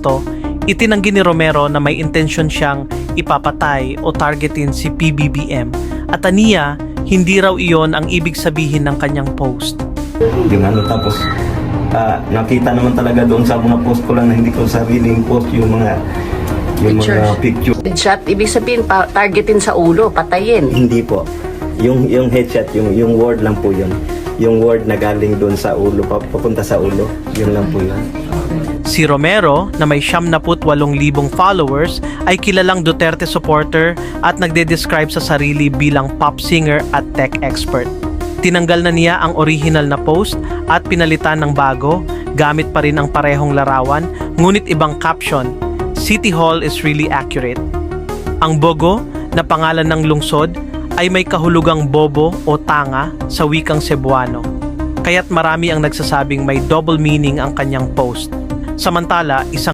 to, itinanggi ni Romero na may intensyon siyang ipapatay o targetin si PBBM at aniya hindi raw iyon ang ibig sabihin ng kanyang post. Yung ano tapos ah, nakita naman talaga doon sa mga post ko lang na hindi ko sariling post yung mga yung mga picture. Headshot, ibig sabihin, pa- targetin sa ulo, patayin. Hindi po. Yung yung headshot, yung yung word lang po yun. Yung word na galing doon sa ulo, pa- papunta sa ulo, yun lang po yun. Si Romero na may 78,000 followers ay kilalang Duterte supporter at nagde-describe sa sarili bilang pop singer at tech expert. Tinanggal na niya ang original na post at pinalitan ng bago, gamit pa rin ang parehong larawan, ngunit ibang caption, City Hall is really accurate. Ang Bogo na pangalan ng lungsod ay may kahulugang bobo o tanga sa wikang Cebuano. Kaya't marami ang nagsasabing may double meaning ang kanyang post. Samantala, isang